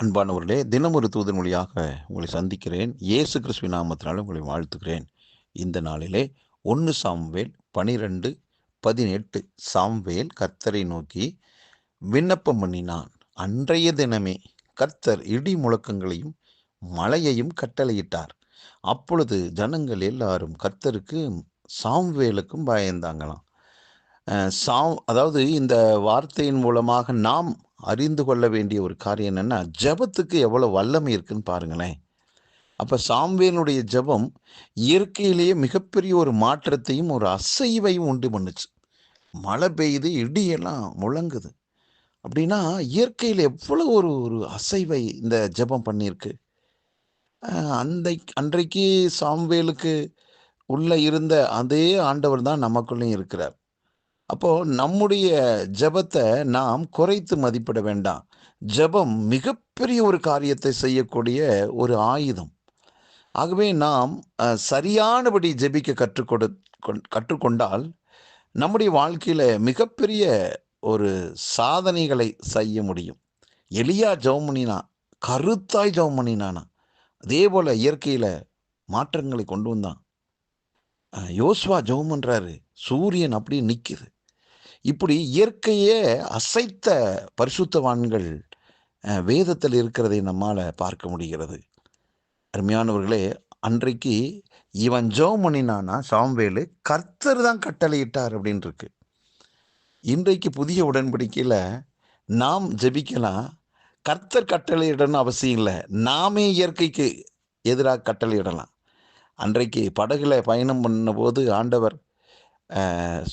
அன்பானவர்களே தினம் ஒரு தூதன் மொழியாக உங்களை சந்திக்கிறேன். இயேசு கிறிஸ்துவின் நாமத்தினால உங்களை வாழ்த்துகிறேன். இந்த நாளிலே ஒன்று சாம்வேல் பனிரெண்டு பதினெட்டு. சாம்வேல் கர்த்தரை நோக்கி விண்ணப்பம் பண்ணினான். அன்றைய தினமே கர்த்தர் இடி முழக்கங்களையும் மழையையும் கட்டளையிட்டார். அப்பொழுது ஜனங்கள் எல்லாரும் கர்த்தருக்கு சாம்வேலுக்கும் பயந்தாங்களாம். சாம் அதாவது இந்த வார்த்தையின் மூலமாக நாம் அறிந்து கொள்ள வேண்டிய ஒரு காரியம் என்னென்னா ஜெபத்துக்கு எவ்வளோ வல்லமை இருக்குன்னு பாருங்களேன். அப்போ சாம்வேலுடைய ஜெபம் இயற்கையிலேயே மிகப்பெரிய ஒரு மாற்றத்தையும் ஒரு அசைவையும் உண்டு பண்ணுச்சு. மழை பெய்யுது இடியெல்லாம் முழங்குது. அப்படின்னா இயற்கையில் எவ்வளோ ஒரு ஒரு அசைவை இந்த ஜெபம் பண்ணியிருக்கு. அந்த அன்றைக்கு சாம்வேலுக்கு உள்ளே இருந்த அதே ஆண்டவர் தான் நமக்குள்ளேயும் இருக்கிறார். அப்போ நம்முடைய ஜெபத்தை நாம் குறைத்து மதிப்பிட வேண்டாம். ஜெபம் மிகப்பெரிய ஒரு காரியத்தை செய்யக்கூடிய ஒரு ஆயுதம். ஆகவே நாம் சரியானபடி ஜெபிக்க கற்றுக்கொடு கொண்- கற்றுக்கொண்டால் நம்முடைய வாழ்க்கையில் மிகப்பெரிய ஒரு சாதனைகளை செய்ய முடியும். எளியா ஜெபம் பண்ணினா கருத்தாய் ஜெபம் பண்ணினானா அதே போல் இயற்கையில் மாற்றங்களை கொண்டு வந்தான். யோசுவா ஜவுமன்றாரு சூரியன் அப்படியே நிற்கிது இப்படி இயற்கையே அசைத்த பரிசுத்தவான்கள் வேதத்தில் இருக்கிறதை நம்மால் பார்க்க முடிகிறது. அருமையானவர்களே அன்றைக்கு இவன் ஜெபம் பண்ணினானா சாம்வேலு கர்த்தர் தான் கட்டளையிட்டார் அப்படின்னு இருக்கு இன்றைக்கு புதிய உடன்படிக்கையில் நாம் ஜெபிக்கலாம். கர்த்தர் கட்டளையிடணும் அவசியம் இல்லை. நாமே இயற்கைக்கு எதிராக கட்டளையிடலாம். அன்றைக்கு படகுல பயணம் பண்ணும்போது ஆண்டவர்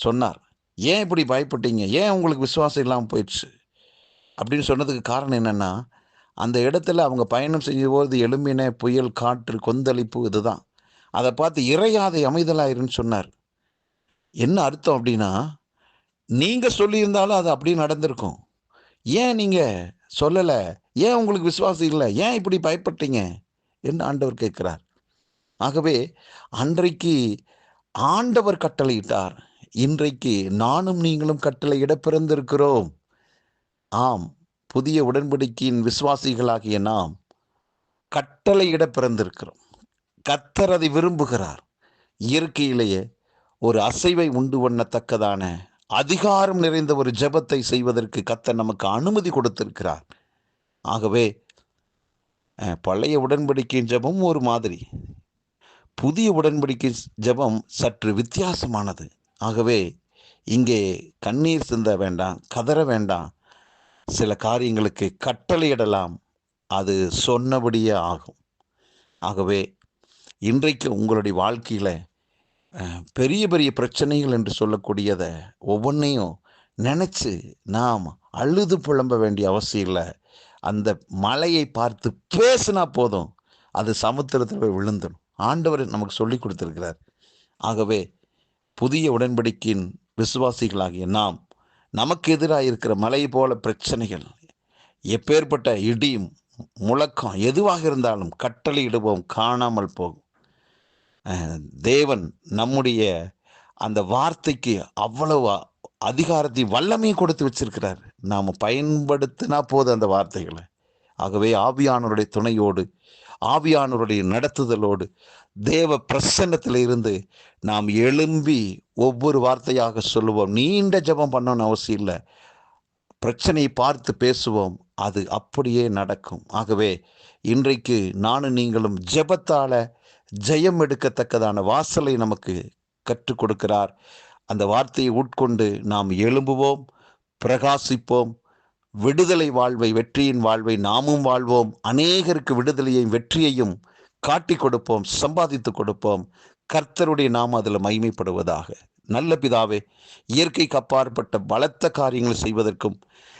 சொன்னார். ஏன் இப்படி பயப்பட்டீங்க? ஏன் உங்களுக்கு விசுவாசம் இல்லாமல் போயிடுச்சு? அப்படின்னு சொன்னதுக்கு காரணம் என்னென்னா அந்த இடத்துல அவங்க பயணம் செய்யும்போது எலும்பின புயல் காற்று கொந்தளிப்பு இதுதான். அதை பார்த்து இறையாதை அமைதலாயிருன்னு சொன்னார். என்ன அர்த்தம் அப்படின்னா நீங்கள் சொல்லியிருந்தாலும் அது அப்படியே நடந்திருக்கும். ஏன் நீங்கள் சொல்லலை? ஏன் உங்களுக்கு விசுவாசம் இல்லை? ஏன் இப்படி பயப்பட்டீங்க? என்று ஆண்டவர் கேட்கிறார். ஆகவே அன்றைக்கு ஆண்டவர் கட்டளையிட்டார். இன்றைக்கு நானும் நீங்களும் கட்டளையிட பிறந்திருக்கிறோம் ஆம் புதிய உடன்படிக்கையின் விசுவாசிகளாகிய நாம் கட்டளையிட பிறந்திருக்கிறோம் கத்தர் அதை விரும்புகிறார். இயற்கையிலேயே ஒரு அசைவை உண்டு பண்ணத்தக்கதான அதிகாரம் நிறைந்த ஒரு ஜெபத்தை செய்வதற்கு கத்தர் நமக்கு அனுமதி கொடுத்திருக்கிறார். ஆகவே பழைய உடன்படிக்கையின் ஜெபம் ஒரு மாதிரி. புதிய உடன்படிக்கை ஜெபம் சற்று வித்தியாசமானது. ஆகவே இங்கே கண்ணீர் சிந்த வேண்டாம் கதற வேண்டாம். சில காரியங்களுக்கு கட்டளையிடலாம். அது சொன்னபடியே ஆகும். ஆகவே இன்றைக்கு உங்களுடைய வாழ்க்கையில் பெரிய பெரிய பிரச்சனைகள் என்று சொல்லக்கூடியதை ஒவ்வொன்றையும் நினச்சி நாம் அழுது புலம்ப வேண்டிய அவசியம் இல்லை. அந்த மலையை பார்த்து பேசினா போதும். அது சமுத்திரத்தில் போய் விழுந்துடும். ஆண்டவர் நமக்கு சொல்லி கொடுத்துருக்கிறார். ஆகவே புதிய உடன்படிக்கையின் விசுவாசிகளாகிய நாம் நமக்கு எதிராக இருக்கிற மலை போல பிரச்சனைகள் எப்பேற்பட்ட இடியும் முழக்கம் எதுவாக இருந்தாலும் கட்டளையிடுவோம் காணாமல் போகும். தேவன் நம்முடைய அந்த வார்த்தைக்கு அவ்வளவு அதிகாரத்தை வல்லமையும் கொடுத்து வச்சிருக்கிறார். நாம் பயன்படுத்தினா போதும் அந்த வார்த்தைகளை. ஆகவே ஆவியானவருடைய துணையோடு ஆவியானவருடைய நடத்துதலோடு தேவ பிரசன்னத்தில் இருந்து நாம் எழும்பி ஒவ்வொரு வார்த்தையாக சொல்லுவோம். நீண்ட ஜெபம் பண்ணணும்னு அவசியம் இல்லை. பிரச்சனையை பார்த்து பேசுவோம். அது அப்படியே நடக்கும். ஆகவே இன்றைக்கு நானும் நீங்களும் ஜெபத்தால் ஜெயம் எடுக்கத்தக்கதான வாசலை நமக்கு கற்றுக் கொடுக்கிறார். அந்த வார்த்தையை உட்கொண்டு நாம் எழும்புவோம் பிரகாசிப்போம் விடுதலை வாழ்வை வெற்றியின் வாழ்வை நாமும் வாழ்வோம். அநேகருக்கு விடுதலையையும் வெற்றியையும் காட்டி கொடுப்போம் சம்பாதித்து கொடுப்போம். கர்த்தருடைய நாம் அதில் மகிமைப்படுவதாக. நல்ல பிதாவே இயற்கைக்கு அப்பாற்பட்ட பலத்த காரியங்களை செய்வதற்கும்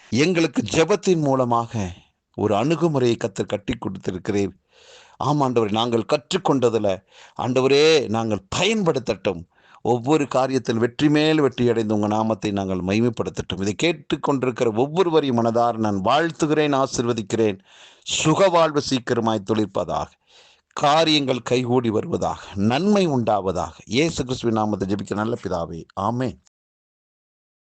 எங்களுக்கு ஜெபத்தின் மூலமாக ஒரு அணுகுமுறையை கத்தர் கட்டி கொடுத்திருக்கிறேன் ஆம் நாங்கள் கற்றுக்கொண்டதில் ஆண்டவரே நாங்கள் பயன்படுத்தட்டும். ஒவ்வொரு காரியத்தில் வெற்றி மேல் வெற்றி அடைந்து உங்கள் நாமத்தை நாங்கள் மகிமைப்படுத்தட்டும். இதை கேட்டுக்கொண்டிருக்கிற ஒவ்வொருவரையும் மனதார் நான் வாழ்த்துகிறேன் ஆசிர்வதிக்கிறேன். சுக வாழ்வு சீக்கிரமாய் துளிர்ப்பதாக. காரியங்கள் கைகூடி வருவதாக. நன்மை உண்டாவதாக. இயேசு கிறிஸ்துவின் நாமத்தை ஜெபிக்க நல்ல பிதாவே. ஆமே